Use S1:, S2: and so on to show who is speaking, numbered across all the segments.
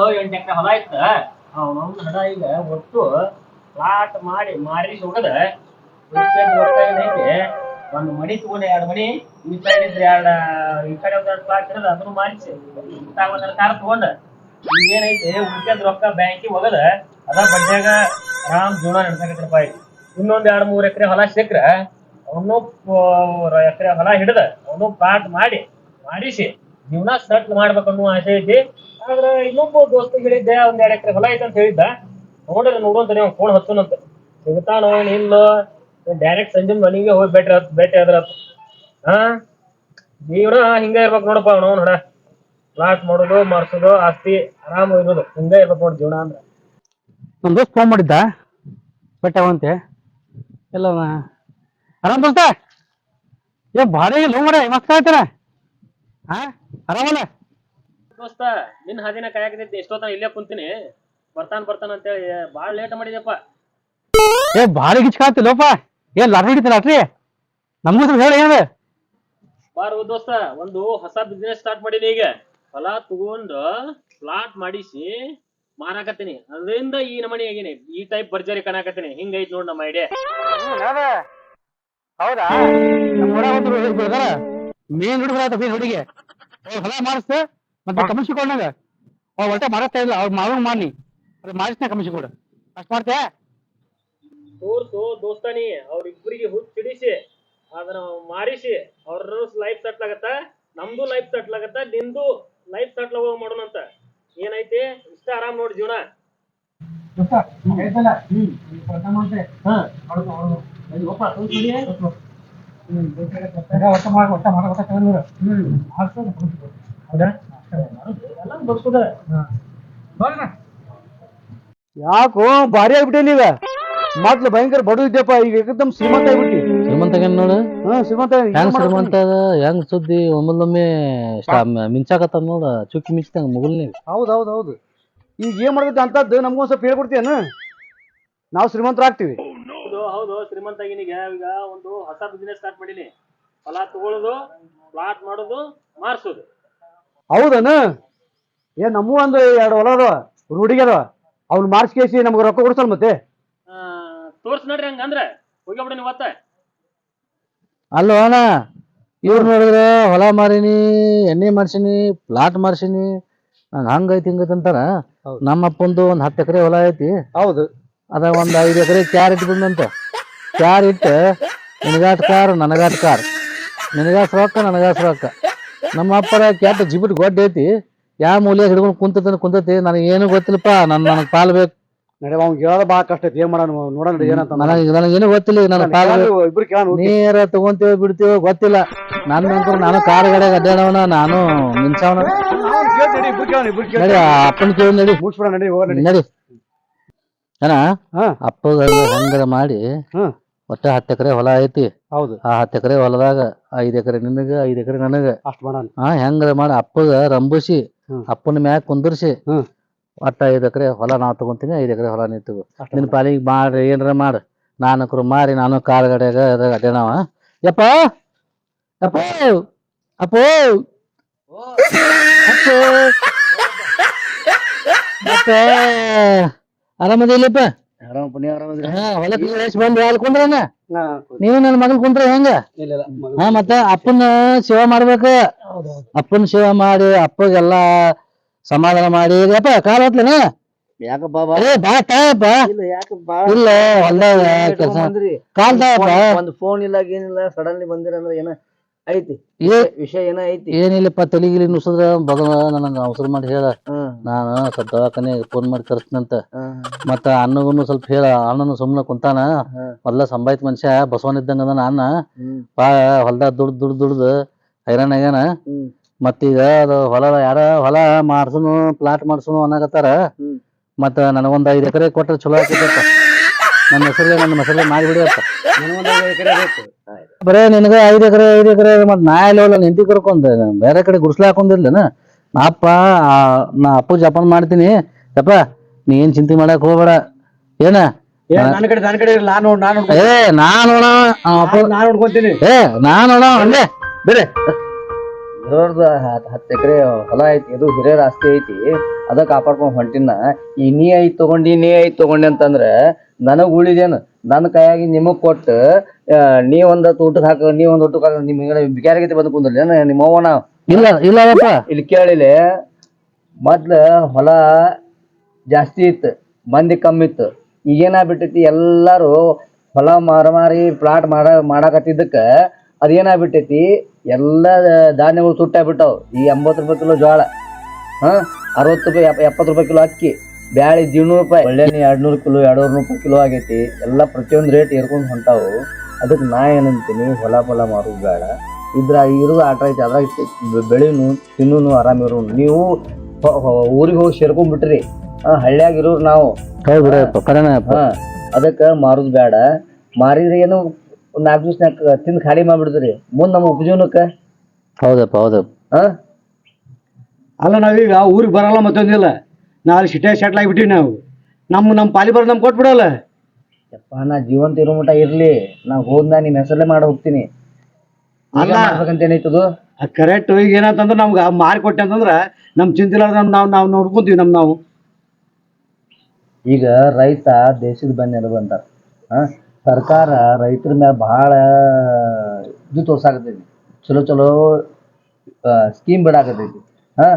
S1: ಒಂದು ಎಂಟು ಎಕರೆ ಹೊಲ ಇತ್ತ ಅವನೊಂದು ಹಡ ಈಗ ಒಟ್ಟು ಪ್ಲಾಟ್ ಮಾಡಿ ಮಾರಿ ಹೋಗದ ಒಂದು ಮಣಿ ತಗೊಂಡು ಎರಡು ಮಣಿ ಈ ಸೈಡ್ ಇದ್ರೆ ಎರಡು, ಈ ಕಡೆ ಒಂದು ಎರಡು ಪ್ಲಾಟ್ ಇರೋದು, ಅದನ್ನು ಮಾರಿಸಿ. ಒಂದೆರಡು ಕಾರ್ ತಗೊಂಡ ಏನೈತಿ ಉಳ್ಕೆದ್ ರೊಕ್ಕ ಬ್ಯಾಂಕಿಗೆ ಹೋಗದ ಅದ ಬಡ್ಡ್ಯಾಗ ಆರಾಮ್ ಜೀವನ ನಡ್ಸಕತ್ರ ರೂಪಾಯಿ. ಇನ್ನೊಂದ್ ಎರಡ್ ಮೂರ್ ಎಕರೆ ಹೊಲ ಸಿಕ್ರ ಅವನು ಎಕರೆ ಹೊಲ ಹಿಡಿದ ಅವನು ಪ್ಲಾಟ್ ಮಾಡಿ ಮಾಡಿಸಿ ಜೀವನ ಸೆಟ್ಲ್ ಮಾಡ್ಬೇಕನ್ನೋ ಆಸೆ ಐತಿ. ಆದ್ರೆ ಇನ್ನೊಬ್ಬ ದೋಸ್ತ ಹೇಳಿದ್ದೆ, ಒಂದ್ ಎರಡ್ ಎಕರೆ ಹೊಲ ಐತೆ ಅಂತ ಹೇಳಿದ್ದ. ನೋಡಿದ್ರೆ ನೋಡುವಂತ ನೀವು ಫೋನ್ ಹಚ್ಚುನಂತ ಸಿಗ್ತಾನೋ ಇಲ್ಲೋ ಡೈರೆಕ್ಟ್ ಸಂಜೆ ಮನೆಗೆ ಹೋಗಿ ಆತ್- ಭೇಟಿ ಆದ್ರ ಹಾ? ಜೀವನ ಹಿಂಗ ಇರ್ಬೇಕು ನೋಡಪ್ಪ ಅವನು, ನೋಡ. ಲಾಸ್ಟ್ ಮಾಡೋದು, ಮಾಡ್ಸೋದು, ಆಸ್ತಿ, ಆರಾಮ ಇರೋದು. ಹಿಂಗ ಇರ್ಬೇಕು ನೋಡಿ ಜೀವನ ಅಂದ್ರೆ.
S2: ನಮ್ಮ ದೋಸ್ತ್ ಫೋನ್ ಮಾಡಿದ್ದ? ಬೆಟ್ಟ ಅವಂತೆ ಎಲ್ಲ ಆರಾಮ್ ದೋಸ್ತ? ಏ, ಭಾರಿ ಲೋ ಮಾಡ ಮಸ್ತ್ ಆಯ್ತಾರ ಹಾ? ಆರಾಮಲ್ಲ?
S1: ದೋಸ್ತ ನಿನ್ನ ಹಾದಿನ ಎಷ್ಟೋ ಎಷ್ಟೊತ್ತನ ಇಲ್ಲೇ ಕುಂತೀನಿ. ಬರ್ತಾನ ಬರ್ತಾನ ಅಂತೇಳಿ ಬಾಳ ಲೇಟ್ ಮಾಡಿದ್ಯಪ್ಪ.
S2: ಏ ಭಾರಿ ಗಿಚ್ಕಾತಿಲ್ಲಪ್ಪ ಲೋಪ ಏ ಲಾಟ್ರಿ ಹಿಡಿತ ಲಾಟ್ರಿ? ನಮಗೂ ಸ್ವಲ್ಪ ಹೇಳಿ ಏನಿದೆ?
S1: ಬಾರು ದೋಸ್ತ ಒಂದು ಹೊಸ ಬಿಸ್ನೆಸ್ ಸ್ಟಾರ್ಟ್ ಮಾಡೀನಿ ಈಗ. ಹೊಲ ತಗೊಂಡು ಪ್ಲಾಟ್ ಮಾಡಿಸಿ ಮಾರಾಕತ್ತೀನಿ. ಅದರಿಂದ ಈ ನಮನಿ ಆಗೀನಿ. ಈ ಟೈಪ್ ಭರ್ಜರಿ ಕಾಣಕತ್ತೀನಿ. ಹಿಂಗೈತ್ ನೋಡ್ ನಮ್ಮ ಐಡಿಯಾ
S2: ಹೌದಾ? ಮೇನ್ ಹುಡುಗ ಹುಡುಗಿ ಹೊಲ ಮಾಡಿಸ್ತ ಮತ್ತೆ ಕಮಿಷನ್ ಕೊಡ್ನಾಗ ಅವ್ರು ಒಟ್ಟೆ ಮಾಡಿಸ್ತಾ ಇಲ್ಲ ಅವ್ರು ಮಾವನ್ ಮಾಡಿ ಅದು ಮಾಡಿಸ್ನ ಕಮಿಷನ್ ಕೊಡು ಅಷ್ಟ್ ಮಾಡ್ತೀಯಾ
S1: ತೋರ್ಸು ದೋಸ್ತಾನಿ ಅವ್ರಿಬ್ರಿಗೆ ಹುಚ್ಚಿಡಿಸಿ ಅದನ್ನ ಮಾರಿಸಿ ಅವ್ರ ಲೈಫ್ ಸೆಟ್ಲ್ ಆಗತ್ತ ನಮ್ದು ಲೈಫ್ ಸೆಟ್ಲ್ ಆಗತ್ತ ನಿಂದು ಲೈಫ್ ಸೆಟ್ಲ್ ಹೋಗಿ ಮಾಡೋಣಂತ ಏನೈತಿ ಇಷ್ಟ ಆರಾಮ್ ನೋಡಿ ಜೀವನ ಹಾ ಒಪ್ಪ ತೋರ್ಸ್ಬಿಡಿ. ಹೌದಾ
S2: ಯಾಕೋ ಭಾರಿ ಆಗ್ಬಿಟ್ಟೆ ಈಗ ಮೊದ್ಲು ಭಯಂಕರ ಬಡ ಇದ್ದಪ್ಪ ಈಗ ಏಕದಮ್ ಶ್ರೀಮಂತ ಆಗ್ಬಿಟ್ಟಿ.
S3: ಶ್ರೀಮಂತ ನೋಡು?
S2: ಹಾ ಶ್ರೀಮಂತ
S3: ಹೆಂಗ್ ಶ್ರೀಮಂತ ಅದ ಹೆಂಗ್ ಸುದ್ದಿ ಒಮ್ಮೊಮ್ಮೆ ಮಿಂಚಾಕತ್ತ ನೋಡ ಚುಕ್ಕಿ ಮಿಂಚ್ತಂಗ ಮುಗುಲ್ನಿ
S2: ಹೌದ್ ಹೌದ್ ಹೌದು ಈಗ ಏನ್ ಮಾಡ್ಬೇಕು ಅಂತದ್ದು ನಮ್ಗೊಂದ್ ಸ್ವಲ್ಪ ಹೇಳ್ಕೊಡ್ತೀಯನ ನಾವು ಶ್ರೀಮಂತರಾಗ್ತೀವಿ.
S1: ಹೌದು ಹೌದು ಶ್ರೀಮಂತ ಈಗ ಈಗ ಒಂದು ಹೊಸ ಬಿಸ್ನೆಸ್ ಸ್ಟಾರ್ಟ್ ಮಾಡೀನಿ. ಹೊಲ ತಗೊಳ್ಳೋದು ಪ್ಲಾಟ್ ಮಾಡೋದು ಮಾರ್ಸೋದು.
S2: ಹೌದನ? ಏ ನಮ್ಮ ಒಂದು ಎರಡು ಹೊಲ ಅದಾವ ರೂಢಿಗೆ ಅದಾವ. ಅವ್ನ ಮಾರ್ಸ್ಕೇಸಿ ನಮ್ಗೆ ರೊಕ್ಕ ಕೊಡ್ಸಲ್ ಮತ್ತೆ.
S1: ಆ, ತೋರ್ಸ್ ನೋಡ್ರಿ ಹಂಗಂದ್ರ ಹೋಗ್ಬಿಡ ನೀವು ಒತ್ತ.
S3: ಅಲ್ಲೋ ಅಣ್ಣ ಇವ್ರು ನೋಡಿದ್ರೆ ಹೊಲ ಮಾರಿನಿ ಎಣ್ಣೆ ಮಾಡ್ಸಿನಿ ಪ್ಲಾಟ್ ಮಾರ್ಸಿನಿ ನಂಗೆ ಹಂಗೈತಿ ಹಿಂಗೈತಿ ಅಂತಾರ.
S2: ಹೌದು.
S3: ನಮ್ಮ ಅಪ್ಪಂದು ಒಂದ್ ಹತ್ತು ಎಕರೆ ಹೊಲ ಐತಿ.
S2: ಹೌದು.
S3: ಅದ ಒಂದು ಐದು ಎಕರೆ ಕ್ಯಾರ್ ಇಟ್ಟು ಬಂದಂತ. ಕ್ಯಾರ್ ಇಟ್ಟು ನಿನಗಾಟ್ ಕಾರ್ ನನಗಾಟ್ ಕಾರ್. ನಿನಗಾಸ್ ರೊಕ್ಕ ನನಗಾಸ್ ರೊಕ್ಕ. ನಮ್ಮ ಅಪ್ಪರ ಕೆಟ್ಟ ಜಿಬಿಟ್ ಗೊಡ್ಡ ಐತಿ. ಯಾವ ಮೂಲೆ ಹಿಡ್ಕೊಂಡು ಕುಂತದ ಕುಂತತಿ. ನನಗೆ ಏನು ಗೊತ್ತಿಲ್ಲಪ್ಪ. ನನ್ ನನಗೆ ಪಾಲ್ ಬೇಕು.
S2: ನಡಿ ಅವ್ನ್ ಹೇಳೋದು ಭಾಳ ಕಷ್ಟ ಐತಿ. ಏನ್ ಮಾಡೋಣ ನೋಡೋಣ ಏನಂತ
S3: ನನಗೆ ನನಗೇನು ಗೊತ್ತಿಲ್ಲ. ನನ್ನ ಪಾಲ್
S2: ಇಬ್ರು
S3: ನೀರ ತಗೊಂತೀವೋ ಬಿಡ್ತೀವೋ ಗೊತ್ತಿಲ್ಲ. ನನ್ನ ನಾನು ಕಾರ್ ಗಡೆ ಅಡ್ಡಾಡವನ ನಾನು
S2: ಇಬ್ರು ಇಬ್ರು ಕೇಳ
S3: ನಡಿ ಆ ಅಪ್ಪನ ಕೇಳಿ ನಡಿ.
S2: ಮುಗಿಸ್ಬಿಡ ನಡಿ ಹೋಗ ನಡಿ.
S3: ನಡಿ. ಏನ?
S2: ಹಾ.
S3: ಹಂಗಾರ ಮಾಡಿ
S2: ಹ್ಮ್.
S3: ಒಟ್ಟ ಹತ್ತು ಎಕರೆ ಹೊಲ ಐತಿ.
S2: ಹೌದು.
S3: ಆ ಹತ್ತು ಎಕರೆ ಹೊಲದಾಗ ಐದ್ ಎಕರೆ ನಿನಗ ಐದ್ ಎಕರೆ ನನಗ.
S2: ಅಷ್ಟ್ ಮಾಡೋಣ.
S3: ಆ ಹೆಂಗ ಮಾಡಿ ಅಪ್ಪಗ ರಂಬಿಸಿ
S2: ಹ್ಮ್.
S3: ಅಪ್ಪನ ಮ್ಯಾಗ ಕುಂದರ್ಸಿ
S2: ಹ್ಮ್.
S3: ಒಟ್ಟ ಐದ್ ಎಕರೆ ಹೊಲ ನಾವು ತಗೊಂತೀನಿ ಐದ್ ಎಕರೆ ಹೊಲ ನೀ ತಗೋ.
S2: ಅಷ್ಟ್
S3: ನಿನ್ ಪಾಲಿಗೆ ಮಾಡ್ರಿ ಏನ್ರ ಮಾಡ. ನಾನಕ್ರು ಮಾರಿ ನಾನು ಕಾರ್ ಗಡ್ಯಾಗ ಅದ್ರಾಗ ಅಡ್ಡಾಡವ ಯಪ್ಪ! ಯಪ್ಪ! ಅಪ್ಪೋ! ಅಪ್ಪೋ! ಅಪ್ಪ ಆರಾಮದಿಲ್ಲಪ್ಪ
S2: ಆರಾಮ ಪುಣ್ಯ ಆರಾಮದ್ರಿ
S3: ಹಾ ಹೊಲಕ್ಕೆ ಎಷ್ಟು ಬಂದು ಅಲ್ಲಿ ಕುಂದ್ರನ?
S2: ಹಾ,
S3: ನೀವು ನನ್ನ ಮಗನ್ ಕುಂದ್ರ ಹೆಂಗ?
S2: ಇಲ್ಲ ಇಲ್ಲ ಮಗ-
S3: ಹಾ ಮತ್ತ ಅಪ್ಪನ ಸೇವಾ ಮಾಡ್ಬೇಕ? ಅಪ್ಪನ ಸೇವಾ ಮಾಡಿ ಅಪ್ಪಗೆಲ್ಲ ಸಮಾಧಾನ ಮಾಡಿ. ಯಪ್ಪ ಕಾಲ್ ಹೊತ್ಲೇನ?
S2: ಯಾಕಪ್ಪ
S3: ಬಾ ಬಾ. ತಾಯಪ್ಪ
S2: ಇಲ್ಲ ಯಾಕ
S3: ಇಲ್ಲ ಹೊಲ್ದಾಗ ಕೆಲಸ.
S2: ಬಂದ್ರಿ.
S3: ಕಾಲ್ ತಾಯಪ್ಪ
S2: ಒಂದ್ ಫೋನ್ ಇಲ್ಲ ಏನಿಲ್ಲ ಸಡನ್ಲಿ ಬಂದಿರ ಅಂದ್ರೆ ಏನ? ಐತಿ ವಿಷಯ ಏನ ಐತಿ?
S3: ಏನಿಲ್ಲಪ್ಪ ತಲಿಗಿಲಿ ನುಸಿದ್ರ ಬಗವ ನನಗ ಅವಸರ ಮಾಡಿ ಹೇಳ. ನಾನು ಸ್ವಲ್ಪ ದವಾಖಾನೆ ಫೋನ್ ಮಾಡಿ ಕರ್ಸ್ನಂತ. ಮತ್ತ ಅಣ್ಣಗೂನು ಸ್ವಲ್ಪ ಹೇಳ ಅಣ್ಣನು ಸುಮ್ಮನೆ ಕುಂತಾನ. ಮೊದ್ಲ ಸಂಬಾಯ್ತ ಮನುಷ್ಯ ಬಸವನ್ ಇದ್ದಂಗ ಅದಾನ ಅಣ್ಣ. ಬಾ ಹೊಲ್ದಾಗ ದುಡ್ದು ದುಡ್ದು ದುಡ್ದು ಹೈರಾಣ ಆಗ್ಯಾನ.
S2: ಹ್ಮ್.
S3: ಮತ್ತೀಗ ಅದು ಹೊಲ ಯಾರ ಹೊಲ ಮಾಡ್ಸುನು ಪ್ಲಾಟ್ ಮಾಡ್ಸುನು ಅನ್ನಕತ್ತಾರ. ಮತ್ತ ನನಗೊಂದ್ ಐದ್ ಎಕರೆ ಕೊಟ್ರೆ ಚಲೋ ಆಗ್ತೈತಪ್ಪ. ನನ್ನ ಹೆಸರೇ ನನ್ನ ಹೆಸರೇ
S2: ಎಕರೆ ಬೇಕು.
S3: ಬರೇ ನಿನಗ ಐದ್ ಎಕರೆ ಐದ್ ಎಕರೆ ಮತ್ ನಾ ಎಲ್ಲ ನಿಂತಿ ಕರ್ಕೊಂಡ್ ಬೇರೆ ಕಡೆ ಗುಡ್ಸ್ಲ ಹಾಕೊಂಡಿರ್ಲೇನ ನಾ ಅಪ್ಪ ಆ, ನಾ ಅಪ್ಪ ಜಪಾನ್ ಮಾಡ್ತೀನಿ. ಯಪ್ಪ ನೀ ಏನ್ ಚಿಂತೆ ಮಾಡಕ್ ಹೋಗ್ಬೇಡ. ಏನ?
S2: ಏ ನನ್ನ ಕಡೆ ನನ್ನ ಕಡೆ ಇರಲ್ಲ ನಾನು ನಾನು
S3: ಏ ನಾನ್ ನೋಡ
S2: ನಾನು ನೋಡ್ಕೊಂತೀನಿ.
S3: ಏ ನಾನ್ ನೋಡ ಅಂದೆ ಬೇರೆ
S4: ಹಿರಿಯರ್ದ ಹತ್ತು ಎಕರೆ ಹೊಲ ಐತಿ ಅದು ಹಿರಿಯರ ಆಸ್ತಿ ಐತಿ. ಅದ ಕಾಪಾಡ್ಕೊಂಡ್ ಹೊಂಟಿನ. ಈ ನೀ ಐತ್ ತಗೊಂಡಿ ನೀ ಐತ್ ತಗೊಂಡಿ ಅಂತಂದ್ರ ನನಗ್ ಉಳಿದೇನು? ನನ್ನ ಕೈಯಾಗಿ ನಿಮಗೆ ಕೊಟ್ಟು ನೀ ಒಂದ್ ಊಟಕ್ಕೆ ಹಾಕ ನೀ ಒಂದ್ ಊಟಕ್ಕೆ ಹಾಕ ನಿಮ್ಗೆ ಬಂದು ಕುಂದ್ರಲಿ. ನಿಮ್ಮ ಅವ್ವನ
S3: ಇಲ್ಲ ಇಲ್ಲ
S4: ಇಲ್ಲಿ ಕೇಳಿಲೆ ಮೊದ್ಲು ಹೊಲ ಜಾಸ್ತಿ ಇತ್ತು ಮಂದಿ ಕಮ್ಮಿ ಇತ್ತು. ಈಗೇನಾಗ್ಬಿಟ್ಟೈತಿ ಎಲ್ಲರೂ ಹೊಲ ಮಾರಮಾರಿ ಪ್ಲಾಟ್ ಮಾಡ ಮಾಡಾಕತ್ತಿದ್ದಕ್ಕ ಅದೇನಾಗ್ಬಿಟ್ಟೈತಿ ಎಲ್ಲ ಧಾನ್ಯಗಳು ಸುಟ್ಟಾಗ್ಬಿಟ್ಟವು. ಈ ಎಂಬತ್ತು ರೂಪಾಯಿ ಕಿಲೋ ಜೋಳ ಹಾಂ ಅರವತ್ತು ರೂಪಾಯಿ ಎಪ್ಪ- ಎಪ್ಪತ್ತು ರೂಪಾಯಿ ಕಿಲೋ ಅಕ್ಕಿ. ಬ್ಯಾಳಿ ದಿನೂರು ರೂಪಾಯಿ ಒಳ್ಳೆಣ್ಣೆ ಎರಡ್ನೂರು ಕಿಲೋ ಎರಡೂರು ರೂಪಾಯಿ ಕಿಲೋ ಆಗೈತಿ. ಎಲ್ಲ ಪ್ರತಿಯೊಂದು ರೇಟ್ ಏರ್ಕೊಂಡು ಹೊಂಟಾವು. ಅದಕ್ಕೆ ನಾ ಏನಂತೀನಿ ಹೊಲ ಫಲ ಮಾರೋದು ಬೇಡ. ಇದ್ರ ಇರೋದು ಆಟ ಐತಿ ಅದ್ರಾಗ ಬೆಳೆನು ತಿನ್ನೂನು ಆರಾಮಿರು ನೀವು ಊರಿಗೆ ಹೋಗಿ ಸೇರ್ಕೊಂಡ್ಬಿಟ್ರಿ ಹಾ ಹಳ್ಳ್ಯಾಗ ಇರೋರು ನಾವು.
S3: ಹೌದು ಬಿಡಪ್ಪ ಕರೆನೇ
S4: ಅದಕ್ಕೆ ಮಾರುದು ಬೇಡ. ಮಾರಿದ್ರೆ ಏನು ಒಂದ್ ನಾಲ್ಕು ದಿವ್ಸನಾಗ ತಿಂದು ಖಾಲಿ ಮಾಡ್ಬಿಡ್ತೀರಿ. ಮುಂದೆ ನಮ್ಮ ಉಪಜೀವನಕ್ಕೆ.
S3: ಹೌದಪ್ಪ ಹೌದಪ್ಪ.
S4: ಹಾ
S2: ಅಲ್ಲ ನಾವೀಗ ಊರಿಗೆ ಬರಲ್ಲ ಮತ್ತೊಂದಿಲ್ಲ. ನಾಳೆ ಸಿಟೇ ಸೆಟ್ಲ್ ಆಗಿಬಿಟ್ಟಿವಿ ನಾವು. ನಮ್ಮ ನಮ್ಮ ಪಾಲಿ ಬರೋದು ನಮ್ಗೆ ಕೊಟ್ಬಿಡಲ್ಲ.
S4: ಯಪ್ಪ ನಾ ಜೀವಂತ ಇರೋ ಮಟ ಇರ್ಲಿ. ನಾ ಹೋದ್ನ ನಿನ್ನ ಹೆಸರಲ್ಲೇ ಮಾಡಿ ಹೋಗ್ತೀನಿ.
S2: ಅಲ್ಲ.
S4: ಮಾಡ್ಬೇಕಂತ
S2: ಕರೆಕ್ಟ್ ಈಗ ಏನಂತಂದ್ರೆ ನಮ್ಗೆ ಮಾರಿ ಕೊಟ್ಟೆ ಅಂತಂದ್ರೆ ನಮ್ಮ ಚಿಂತಿಲ್ಲ ನಮ್ಮ ನಾವು ನಾವು ನೋಡ್ಕೊಂತೀವಿ ನಮ್ಮ ನಾವು.
S4: ಈಗ ರೈತ ದೇಶದ ಬೆನ್ನೆಲುಬು ಅಂತಾರ ಹಾ ಸರ್ಕಾರ ರೈತರ ಮ್ಯಾಲ ಬಹಳ ಇದು ತೋರ್ಸಾಕತೈತಿ ಚಲೋ ಚಲೋ ಸ್ಕೀಮ್ ಬಿಡಾಕತೈತಿ ಹಾ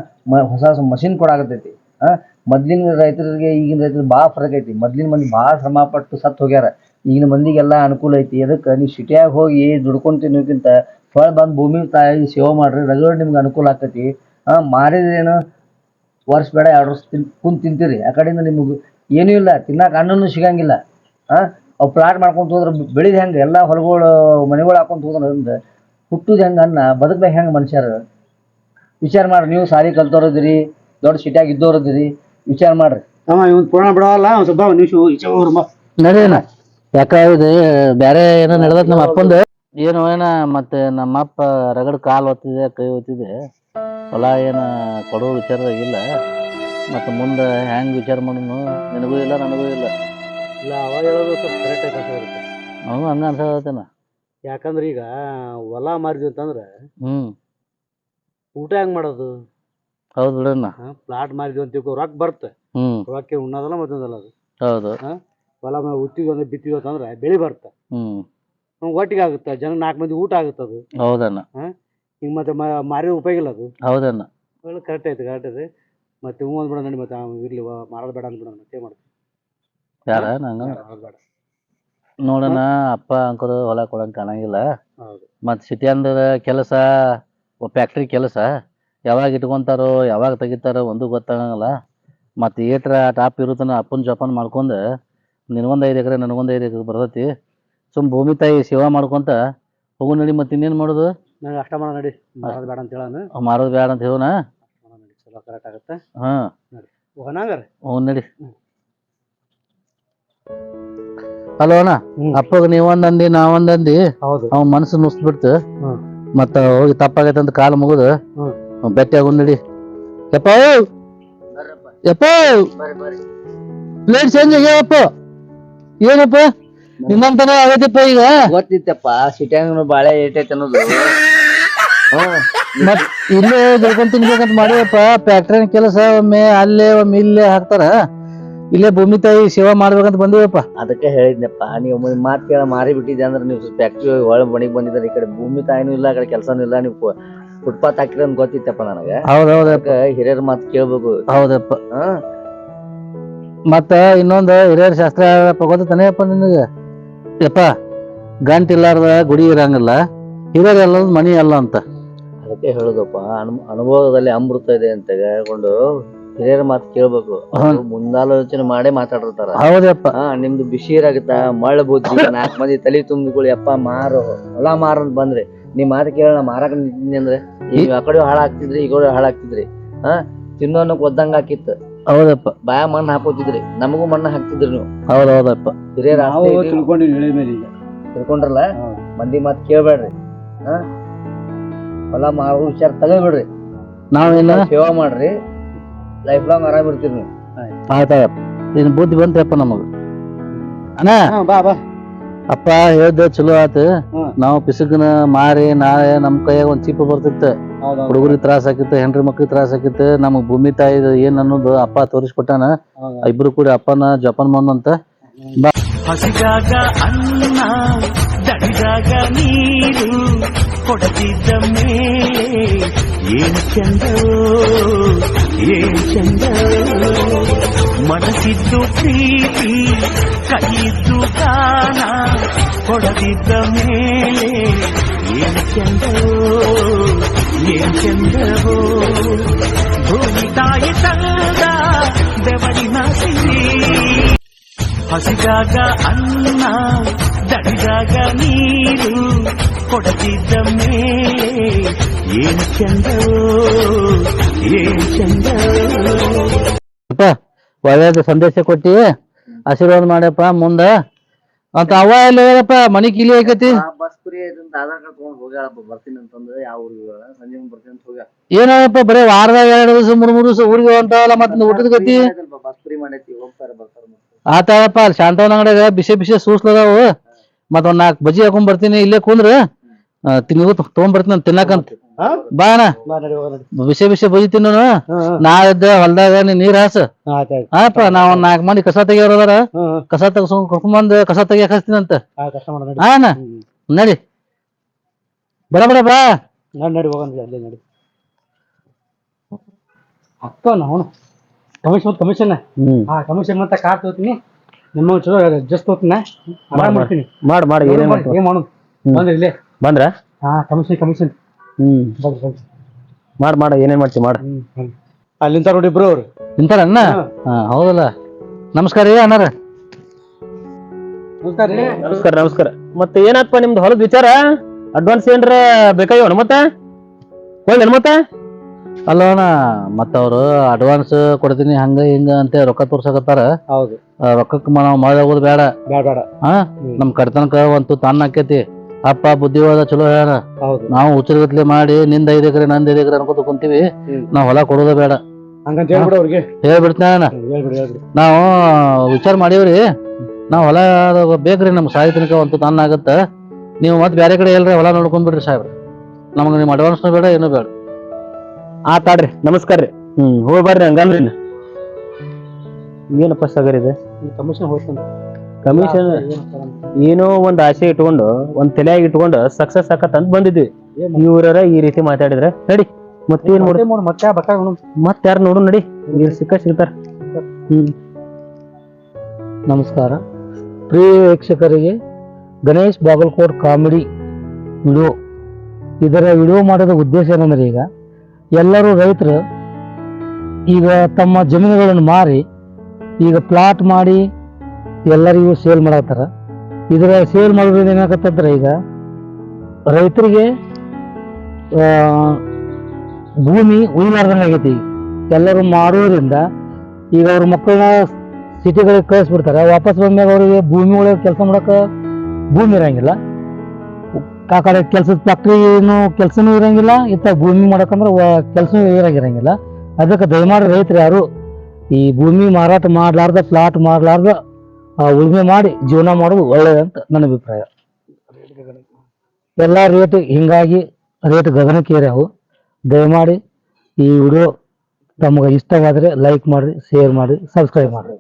S4: ಹೊಸ ಹೊಸ ಮಷಿನ್ ಕೊಡಾಕತೈತಿ ಹಾ ಮೊದ್ಲಿನ ರೈತರಿಗೆ, ಈಗಿನ ರೈತರಿಗೆ ಭಾಳ ಫರಕ್ ಐತಿ. ಮೊದ್ಲಿನ ಮಂದಿ ಭಾಳ ಶ್ರಮ ಪಟ್ಟು ಸತ್ತು ಹೋಗ್ಯಾರ. ಈಗಿನ ಮಂದಿಗೆಲ್ಲ ಅನುಕೂಲ ಐತಿ. ಅದಕ್ಕೆ ನೀವು ಸಿಟಿಯಾಗ ಹೋಗಿ ದುಡ್ಕೊಂಡು ತಿನ್ನೋಕ್ಕಿಂತ ಹೊಳ ಬಂದು ಭೂಮಿ ತಾಯಿ ಸೇವೆ ಮಾಡ್ರಿ ರಗಡ್ ನಿಮ್ಗೆ ಅನುಕೂಲ ಆಗ್ತೈತಿ. ಹಾ ಮಾರಿದ್ರೇನು ವರ್ಷ ಬೇಡ, ಎರಡು ವರ್ಷ ತಿನ್, ಕುಂತ್ ತಿಂತೀರಿ. ಆ ಕಡೆಯಿಂದ ನಿಮಗೆ ಏನೂ ಇಲ್ಲ. ತಿನ್ನಾಕ ಅನ್ನೂ ಸಿಗಂಗಿಲ್ಲ. ಹಾಂ ಅವು ಪ್ಲಾಟ್ ಮಾಡ್ಕೊಂತ ಹೋದ್ರೆ ಬೆಳಿದ ಹೆಂಗೆ? ಎಲ್ಲ ಹೊಲಗಳು, ಮನೆಗಳು ಹಾಕೊಂತ ಹೋದ್ರೆ ಹುಟ್ಟುದು ಹೆಂಗೆ ಅನ್ನ ಬದುಕ್ಬೇಕು ಹೆಂಗೆ ಮನುಷ್ಯರು? ವಿಚಾರ ಮಾಡ್ರಿ. ನೀವು ಸಾಲಿ ಕಲ್ತೋರದಿರಿ ದೊಡ್ಡ ಸಿಟಿಯಾಗ ಇದ್ದೋರದಿರಿ ವಿಚಾರ ಮಾಡ್ರಿ.
S2: ಅವ ಇವನ್ ಪುರಾಣ ಬಿಡವಲ್ಲ ಒಂದು ಸ್ವಲ್ಪ ನಿಮಿಷ ಈಚೆ ಹೋಗ್ರು ಬಾ
S3: ನಡೀನ ಯಾಕ ಇದು ಬೇರೆ ಏನೋ ನಡೆದ ನಮ್ಮ ಅಪ್ಪಂದು. ಏನೋ ಏನ ಮತ್ತೆ ನಮ್ಮ ಅಪ್ಪ ರಗಡ್ ಕಾಲು ಒತ್ತಿದೆ ಕೈ ಒತ್ತಿದೆ. ಹೊಲ ಏನ ಕೊಡೋ ವಿಚಾರದಾಗ ಇಲ್ಲ. ಮತ್ತೆ ಮುಂದೆ ಹೆಂಗ್ ವಿಚಾರ ಮಾಡೋನು? ನಿನಗೂ ಇಲ್ಲ ನನಗೂ ಇಲ್ಲ.
S2: ಇಲ್ಲ ಅವಾಗ ಹೇಳೋದು ಸ್ವಲ್ಪ ಕರೆಕ್ಟ್ ಅಂತ ಅನ್ಸೋರುತ್ತೆ
S3: ಅವನು ಹಂಗ ಅನ್ಸತ್ತೇನ.
S2: ಯಾಕಂದ್ರೆ ಈಗ ಹೊಲ ಮಾರಿದ್ವಿ ಅಂತಂದ್ರೆ
S3: ಹ್ಮ್.
S2: ಊಟ ಹೆಂಗ್ ಮಾಡೋದು?
S3: ಹೌದು ಬಿಡಣ್ಣ.
S2: ಪ್ಲಾಟ್ ಮಾರಿದ್ವಿ ಅಂತ ತಿಳ್ಕೊ ರೊಕ್ಕ ಬರುತ್ತೆ
S3: ಹ್ಮ್.
S2: ರೊಕ್ಕ ಉಣ್ಣೋದಲ್ಲ ಮತ್ತೊಂದಲ್ಲ ಅದು.
S3: ಹೌದು.
S2: ಹೊಲ ಮ- ಉತ್ತಿದ್ವಿ ಅಂದ್ರೆ ಬಿತ್ತಿದ್ವಿ ಅಂತಂದ್ರೆ ಬೆಳೆ ಬರುತ್ತೆ
S3: ಹ್ಮ್.
S2: ನಮ್ಗೆ ಒಟ್ಟಿಗೆ ಆಗುತ್ತೆ. ಜನ ನಾಲ್ಕು ಮಂದಿ ಊಟ ಆಗುತ್ತೆ ಅದು.
S3: ಹೌದಣ್ಣ.
S2: ಹಿಂಗೆ ಮತ್ತೆ ಮ- ಮಾರಿ ಉಪಯೋಗ ಇಲ್ಲ ಅದು.
S3: ಹೌದಣ್ಣ.
S2: ಕರೆಕ್ಟ್ ಐತೆ ಕರೆಕ್ಟ್ ಐತೆ ಮತ್ತೆ ಹ್ಞೂ ಅಂದ್ಬಿಡ ನೋಡಿ ಮತ್ತೆ ಇರ್ಲಿ ಮಾರೋದು ಬೇಡ ಅಂದ್ಬಿಡ ಮತ್ತೆ ಏನ್ ಮಾಡ್ತೀವಿ?
S3: ಯಾರ ನಂಗ?
S2: ಮಾರೋದು ಬೇಡ.
S3: ನೋಡಣ ಅಪ್ಪ ಅಂಕರು ಹೊಲ ಕೊಡಂಗ್ ಕಾಣಂಗಿಲ್ಲ.
S2: ಹೌದು.
S3: ಮತ್ತು ಸಿಟಿ ಅಂದ್ರ ಕೆಲಸ ಫ್ಯಾಕ್ಟ್ರಿ ಕೆಲಸ? ಯಾವಾಗ ಇಟ್ಕೊಂತಾರೋ ಯಾವಾಗ ತೆಗಿತಾರೋ ಒಂದು ಗೊತ್ತಾಗಂಗಿಲ್ಲ. ಮತ್ತು ಏಟ್ರ ಟಾಪ್ ಇರುತ್ತನ ಅಪ್ಪನ ಜೋಪಾನ ಮಾಡ್ಕೊಂಡು ನಿನಗೊಂದು ಐದು ಎಕರೆ ನನಗೊಂದು ಐದು ಎಕರೆ ಬರ್ತೈತಿ. ಸುಮ್ ಭೂಮಿ ತಾಯಿ ಸೇವಾ ಮಾಡ್ಕೊಂತ ಹೋಗು ನಡಿ ಮತ್ತೆ ಇನ್ನೇನು ಮಾಡೋದು?
S2: ನನಗೆ ಅಷ್ಟ ಮಾಡ ನಡಿ. ಮಾರೋದು ಬೇಡ ಅಂತ ಹೇಳೋಣ
S3: ಮಾರೋದು ಬೇಡ ಅಂತ ಹೇಳೋಣ
S2: ಚಲೋ ಕರೆಕ್ಟ್ ಆಗುತ್ತೆ.
S3: ಹಾಂ.
S2: ಹೋಗೋಣಂಗಾರೆ
S3: ಹ್ಞೂ ನಡಿ. ಹಲೋ ಅಣ್ಣ. ಅಪ್ಪಗ ನೀವೊಂದಂದಿ ನಾವೊಂದಂದಿ
S2: ಹೌದು.
S3: ಅವ್ ಮನಸ್ಸು ನುಸ್ಬಿಡ್ತು. ಮತ್ತ ಹೋಗಿ ತಪ್ಪಾಗೈತೆ ಅಂತ ಕಾಲು ಮುಗಿದು. ಬೆಟ್ಟಿ ಆಗೋನ್ ನಡಿ. ಯಪ್ಪ ಯಪ್ಪ ಪ್ಲೇಟ್ ಚೇಂಜ್ ಆಗ್ಯಾವಪ್ಪ? ಏನಪ್ಪ? ನಿನ್ನಂತನ ಆಗೈತಪ್ಪ ಈಗ?
S4: ಗೊತ್ತಿತ್ತಪ್ಪ ಸಿಟಿಯಾಗ ಬಾಳೆ ಏಟೈತೆ ಅನ್ನೋದು.
S3: ಮತ್ ಇಲ್ಲೇ ದುಡ್ಕೊಂಡ್ ತಿನ್ಬೇಕಂತ ಮಾಡಿವಪ್ಪ. ಫ್ಯಾಕ್ಟ್ರಿನ ಕೆಲಸ ಒಮ್ಮೆ ಅಲ್ಲೇ ಒಮ್ಮೆ ಇಲ್ಲೇ ಹಾಕ್ತಾರ. ಇಲ್ಲೇ ಭೂಮಿ ತಾಯಿ ಸೇವಾ ಮಾಡ್ಬೇಕಂತ ಬಂದಿವಪ್ಪ.
S4: ಅದಕ್ಕೆ ಹೇಳಿದ್ನಪ್ಪ ನೀವು ಮಾತು ಕೇಳ ಮಾರಿ ಬಿಟ್ಟಿದ್ದೆ ಅಂದ್ರೆ ನೀವು ಫ್ಯಾಕ್ಟ್ರಿ ಒಳ ಮನೆಗೆ ಬಂದಿದ್ದಾರೆ ಈ ಕಡೆ ಭೂಮಿ ತಾಯಿನೂ ಇಲ್ಲ ಆ ಕಡೆ ಕೆಲಸನೂ ಇಲ್ಲ ನೀವು ಫುಟ್ಪಾತ್ ಹಾಕಿರ ಗೊತ್ತಿತ್ತಪ್ಪ ನನಗೆ.
S3: ಹೌದೌದಪ್ಪ
S4: ಹಿರಿಯರ ಮಾತು ಕೇಳ್ಬೇಕು.
S3: ಹೌದಪ್ಪ. ಮತ್ತೆ ಇನ್ನೊಂದು ಹಿರಿಯರ ಶಾಸ್ತ್ರ ಗೊತ್ತಾನೇಪ್ಪ ನಿನಗೆ? ಯಪ್ಪ ಗಂಟ್ ಇಲ್ಲಾರ್ದ ಗುಡಿ ಇರಂಗಿಲ್ಲ ಹಿರಿಯರ್ ಎಲ್ಲ ಮನಿ ಅಲ್ಲ ಅಂತ.
S4: ಅದಕ್ಕೆ ಹೇಳುದಪ್ಪ ಅನು ಅನುಭವದಲ್ಲಿ ಅಮೃತ ಇದೆ ಅಂತ ಹೇಳ್ಕೊಂಡು ಹಿರಿಯರ ಮಾತು ಕೇಳ್ಬೇಕು. ಮುಂದಾಲೋಚನೆ ಮಾಡೇ ಮಾತಾಡಿರ್ತಾರ.
S3: ಹೌದಪ್ಪ.
S4: ನಿಮ್ದು ಬಿಸಿ ಇರಾಗತ್ತ ಮಳ್ಳ ಬುದ್ಧಿ ನಾಲ್ಕು ಮಂದಿ ತಲೆ ತುಂಬಿಗಳು ಯಪ್ಪ ಮಾರು ಹೊಲ ಮಾರು ಅಂತ ಬಂದ್ರೆ. ನೀ ಮಾತು ಕೇಳ ಮಾರಾಕ ನಿಂತಿದ್ನಿ ಅಂದ್ರೆ. ಈಗ ಆ ಕಡೆ ಹಾಳಾಗ್ತಿದ್ರಿ ಈ ಕಡೆ ಹಾಳಾಗ್ತಿದ್ರಿ ಹಾ? ತಿನ್ನೋನಕ್ ಒದ್ದಂಗ ಹಾಕಿತ್ತು.
S3: ಹೌದಪ್ಪ.
S4: ಬಾಯ ಮಣ್ಣು ಹಾಕೋತಿದ್ರಿ. ನಮಗೂ ಮಣ್ಣು ಹಾಕ್ತಿದ್ರಿ ನೀವು.
S3: ಹೌದ್ ಹೌದಪ್ಪ
S4: ಹಿರಿಯರ
S2: ನಾವು
S4: ಆಸ್ತಿ ಐತಿ,
S2: ಹೇಳಿ ಮೇಲೆ ಈಗ.
S4: ತಿಳ್ಕೊಂಡ್ರಲ್ಲ?
S2: ಹೌದು.
S4: ಮಂದಿ ಮಾತು ಕೇಳ್ಬೇಡ್ರಿ. ಹಾ? ಹೊಲ ಮಾರೋ ವಿಚಾರ ತಗೋಬೇಡ್ರಿ
S3: ನಾವೇನ
S4: ಸೇವಾ ಮಾಡ್ರಿ. ಲೈಫ್ ಲಾಂಗ್ ಆರಾಮ್ ಇರ್ತೀರಿ ನೀವು.
S3: ಆಯ್ತಪ್ಪ ಇನ್ ಬುದ್ಧಿ ಬಂತಪ್ಪ ನಮಗ. ಅಣ್ಣ.
S2: ಹಾ ಬಾ ಬಾ.
S3: ಅಪ್ಪ ಹೇಳ್ದೆ ಚಲೋ ಆತು. ನಾವು ಪಿಸುಕನ ಮಾರಿ ನಾಳೆ ನಮ್ ಕೈಯಾಗ ಒಂದ್ ಚೀಪ ಬರ್ತಿತ್ತ. ಹುಡುಗರಿಗೆ ತ್ರಾಸ ಆಕಿತ್ತು ಹೆಂಡ್ರಿ ಮಕ್ಳಿಗೆ ತ್ರಾಸ ಆಕಿತ್ತು. ನಮಗ್ ಭೂಮಿ ತಾಯಿ ಏನ್ ಅನ್ನೋದು ಅಪ್ಪ ತೋರಿಸ್ಕೊಟ್ಟಾನ. ಇಬ್ರು ಕೂಡಿ ಅಪ್ಪನ ಜಪಾನ್ ಬಂದಂತ
S5: ಹಸಿದಾಗ ಅನ್ನ ದಡಿದಾಗ ನೀರು ಕೊಡದಿದ್ದ ಮೇಲೆ ಏನ್ ಚಂದೋ ಏನ್ ಚಂದೋ ಮನಸ್ಸಿದ್ದು ಪ್ರೀತಿ ಕೈಯಿದ್ದು ಕಾಣ ಕೊಡದಿದ್ದ ಮೇಲೆ ಏನ್ ಚಂದೋ ಏನ್ ಚಂದವೋ ಭೂಮಿ ತಾಯಿ ತಂದ ಬೆವರಿನ ಸಿರಿ ಹಸಿದಾಗ ಅನ್ನ ದಡಿದಾಗ ನೀರು ಕೊಡದಿದ್ದ ಮೇಲೆ ಏನ್ ಚಂದೋ ಏನ್ ಚಂದೋ.
S3: ಅಪ್ಪ ಒಳ್ಳೇದು ಸಂದೇಶ ಕೊಟ್ಟಿ ಆಶೀರ್ವಾದ ಮಾಡ್ಯಪ್ಪ ಮುಂದ. ಅಂತ ಅವ ಎಲ್ಲ ಹೇಳಪ್ಪ ಮನಿ ಕಿಲಿ ಐಕತಿ
S4: ಬಸ್ ಫ್ರೀ ಐತಂತ ಆಧಾರ್ ಕಾರ್ಡ್ ತಗೊಂಡ್ ಹೋಗ್ಯಾಳಪ್ಪ ಬರ್ತೀನಿ ಅಂತಂದ್ರೆ ಯಾವ ಊರಿಗೆ ಸಂಜೆ ಮುಂದ್ ಬರ್ತೀನಿ ಅಂತ ಹೋಗ್ಯಾಳ.
S3: ಏನಪ್ಪ ಬರೇ ವಾರದಾಗ ಎರಡು ದಿವಸ ಮೂರ್ ಮೂರ್ ದಿವಸ ಊರಿಗೆ ಹೊಂಟಾವಲ್ಲ ಮತ್ತೆ ಊಟದ ಗತಿ?
S4: ಬಸ್ ಫ್ರೀ ಮಾಡೈತಿ ಹೋಗ್ತಾರೆ ಬರ್ತಾರೆ ಮತ್ತೆ.
S3: ಆತಾಳಪ್ಪ ಅಲ್ಲಿ ಶಾಂತವನ ಅಂಗಡಿಯಾಗ ಬಿಸಿ ಬಿಸಿ ಸೂಸ್ಲದಾವು. ಮತ್ತ ಒಂದ್ ನಾಲ್ಕು ಬಜಿ ಹಾಕೊಂಡ್ ಬರ್ತೀನಿ ಇಲ್ಲೇ ಕುಂದ್ರ. ತಿನ್ನಿಗೂ ತಗೊಂಡ್ಬರ್ತೀನಿ ನಾನು ಅಂತ ತಿನ್ನಕಂತ ಬಾ ಅಣ್ಣ. ಬಿಸಿ ಬಿಸಿ ಬಜಿ ತಿನ್ನು ನಾಳೆದ್ದ ಹೊಲ್ದಾಗ ನೀ ನೀರ್ ಹಾಸ. ಹಾಪ ನಾವ್ ಒಂದ್ ನಾಲ್ಕು ಮಂದಿ ಕಸ ತೆಗಿಯೋರು ಅದಾರ. ಕಸ ತೆಗ್ಸ್ಕೊಂಡ್ ಕರ್ಕೊಂಬಂದ್ ಕಸ ತೆಗಿಯಕ್ ಹಚ್ತೀನಂತ ಹಾ ಅಣ್ಣ. ನಡಿ. ಬಡ ಬಡ ಬಾ.
S2: ನಡಿ ನಡಿ ಅಕ್ಕ ನಾವು ಕಮಿಷನ್ ಕಮಿಷನ್. ಹಾ ಕಮಿಷನ್ ಅಂತ ಕಾರ್ ತಗೋತೀನಿ. ನಿಮ್ಮ ಚಲೋ ಜಸ್ಟ್ ತಗೋತೀನಿ. ಮಾಡ್ತೀನಿ.
S3: ಮಾಡ್ ಮಾಡಿ
S2: ಏನ್ ಮಾಡೋದು? ಬಂದ್ರಿ ಇಲ್ಲೇ.
S3: ಬಂದ್ರ?
S2: ಹಾ ಕಮಿಷನ್ ಕಮಿಷನ್.
S3: ಹ್ಮ್. ಮಾಡ್ ಮಾಡ ಏನೇನ್ ಮಾಡ್ತಿ ಮಾಡ.
S2: ಅಲ್ಲಿಂತ. ಅಲ್ಲಿಂದ ನೋಡಿ ಇಬ್ರು ಅವ್ರು.
S3: ನಿಂತಾರಣ್ಣ ಹಾ. ಹೌದಲ್ಲ. ನಮಸ್ಕಾರ ರೀ ಅಣ್ಣಾರ.
S2: ನಮಸ್ಕಾರ ರೀ.
S6: ನಮಸ್ಕಾರ ನಮಸ್ಕಾರ. ಮತ್ತೆ ಏನಪ್ಪ ನಿಮ್ದು ಹೊಲದ ವಿಚಾರ? ಅಡ್ವಾನ್ಸ್ ಏನ್ರ ಬೇಕಾಗ್ಯಾವನ ಮತ್ತೆ? ಹೋಗಿ ಮತ್ತೆ?
S3: ಅಲ್ಲ ಅಣ್ಣ ಮತ್ತ ಅವ್ರು ಅಡ್ವಾನ್ಸ್ ಕೊಡ್ತೀನಿ ಹಂಗ ಹಿಂಗ ಅಂತ ರೊಕ್ಕ ತೋರ್ಸಕತ್ತಾರ.
S2: ಹೌದು.
S3: ರೊಕ್ಕಕ್ಕೆ ನಾವು ಮಾಡೋದು ಬೇಡ
S2: ಬೇಡ ಬೇಡ
S3: ಹಾ? ನಮ್ ಕಡ್ತನಕ ಒಂದು ತಾನ್ ಆಕೇತಿ ಅಪ್ಪ ಬುದ್ಧಿವಾದ ಚಲೋ ಹೇಳ
S2: ಹೌದು.
S3: ನಾವು ಉಚ್ಚರಗತ್ಲೆ ಮಾಡಿ ನಿಂದ ಐದು ಎಕರೆ ನಂದ್ ಐದ್ ಎಕರೆ ಅನ್ಕೋತ ಕುಂತೀವಿ.
S2: ಹ್ಮ್.
S3: ನಾವ್ ಹೊಲ ಕೊಡೋದ ಬೇಡ.
S2: ಹಂಗಂತ ಹೇಳ್ಬಿಡು ಅವ್ರಿಗೆ.
S3: ಹೇಳ್ಬಿಡ್ತೀನಿ
S2: ಹೇಳ್ಬಿಡಿ ಹೇಳ್ಬಿಡಿ.
S3: ನಾವು ವಿಚಾರ ಮಾಡೀವ್ರಿ. ನಾವ್ ಹೊಲ ಬೇಕ್ರಿ ನಮ್ ಸಾಯಿ ತನಕ ಒಂದು ತನ್ನ ಆಗತ್ತ. ನೀವು ಮತ್ತೆ ಬೇರೆ ಕಡೆ ಎಲ್ರಿ ಹೊಲ ನೋಡ್ಕೊಂಡ್ ಬಿಡ್ರಿ ಸಾಹೇಬ್ರ. ನಮ್ಗೆ ನಿಮ್ ಅಡ್ವಾನ್ಸ್ ಬೇಡ ಏನು ಬೇಡ.
S6: ಆತಾಡ್ರಿ ನಮಸ್ಕಾರ ರೀ. ಹ್ಮ್. ಹೋಗಿ ಬರ್ರಿ ಹಂಗಲ್ರಿ. ಏನಪ್ಪ ಸಗರ್ ಇದೆ?
S2: ಕಮಿಷನ್ ಹೋಗ್ತಾನೆ
S6: ಕಮಿಷನ್ ಏನೋ ಒಂದ್ ಆಸೆ ಇಟ್ಕೊಂಡು ಒಂದ್ ತಲೆಯಾಗಿ ಇಟ್ಕೊಂಡು ಸಕ್ಸಸ್ ಆಕತ್ ಅಂತ ಬಂದಿದ್ವಿ. ಇವ್ರ ಈ ರೀತಿ ಮಾತಾಡಿದ್ರೆ ನಡಿ ಮತ್ತೇನ್ ನೋಡಿ
S2: ಮತ್ತೆ ಮತ್ತೆ
S6: ಮತ್ ಯಾರು ನೋಡು ನಡಿ. ಇಲ್ಲಿ ಸಿಕ್ಕ ಸಿಗ್ತಾರ. ಹ್ಮ್.
S3: ನಮಸ್ಕಾರ. ಪ್ರಿಯ ವೀಕ್ಷಕರಿಗೆ ಗಣೇಶ್ ಬಾಗಲ್ಕೋಟ್ ಕಾಮಿಡಿ ವಿಡಿಯೋ. ಇದರ ವಿಡಿಯೋ ಮಾಡೋದ ಉದ್ದೇಶ ಏನಂದ್ರೆ ಈಗ ಎಲ್ಲರೂ ರೈತರು ಈಗ ತಮ್ಮ ಜಮೀನುಗಳನ್ನು ಮಾರಿ ಈಗ ಪ್ಲಾಟ್ ಮಾಡಿ ಎಲ್ಲರಿಗೂ ಸೇಲ್ ಮಾಡತ್ತಾರ ಇದರ ಸೇಲ್ ಮಾಡೋದ್ರಿಂದ ಏನಾಗತ್ತಂದ್ರೆ ಈಗ ರೈತರಿಗೆ ಭೂಮಿ ಉಳಿಲಾರ್ದಂಗೆ ಆಗೈತಿ. ಎಲ್ಲರೂ ಮಾಡೋದ್ರಿಂದ ಈಗ ಅವ್ರ ಮಕ್ಕಳನ್ನ ಸಿಟಿಗಳಿಗೆ ಕಳಿಸ್ಬಿಡ್ತಾರೆ. ವಾಪಸ್ ಬಂದಾಗ ಅವರಿಗೆ ಭೂಮಿ ಒಳಗೆ ಕೆಲಸ ಮಾಡೋಕೆ ಭೂಮಿ ಇರಂಗಿಲ್ಲ. ಆ ಕಡೆ ಕೆಲಸದ ಫ್ಯಾಕ್ಟ್ರಿನೂ ಕೆಲಸನೂ ಇರಂಗಿಲ್ಲ. ಇತ್ತ ಭೂಮಿ ಮಾಡಕ್ಕಂದ್ರೆ ಕೆಲಸನೂ ಇರಂಗಿರಂಗಿಲ್ಲ. ಅದಕ್ಕೆ ದಯಮಾಡಿ ರೈತರು ಯಾರು ಈ ಭೂಮಿ ಮಾರಾಟ ಮಾಡಲಾರ್ದ, ಪ್ಲಾಟ್ ಮಾಡಲಾರ್ದ ಉಳುಮೆ ಮಾಡಿ ಜೀವನ ಮಾಡೋದು ಒಳ್ಳೆಯದಂತ ನನ್ನ ಅಭಿಪ್ರಾಯ. ಎಲ್ಲ ರೇಟ್ ಹಿಂಗಾಗಿ ರೇಟ್ ಗಗನಕ್ಕೇರ್ಯಾವು ದಯಮಾಡಿ ಈ ವಿಡಿಯೋ ತಮಗೆ ಇಷ್ಟವಾದರೆ ಲೈಕ್ ಮಾಡಿರಿ ಶೇರ್ ಮಾಡಿ, ಸಬ್ಸ್ಕ್ರೈಬ್ ಮಾಡಿರಿ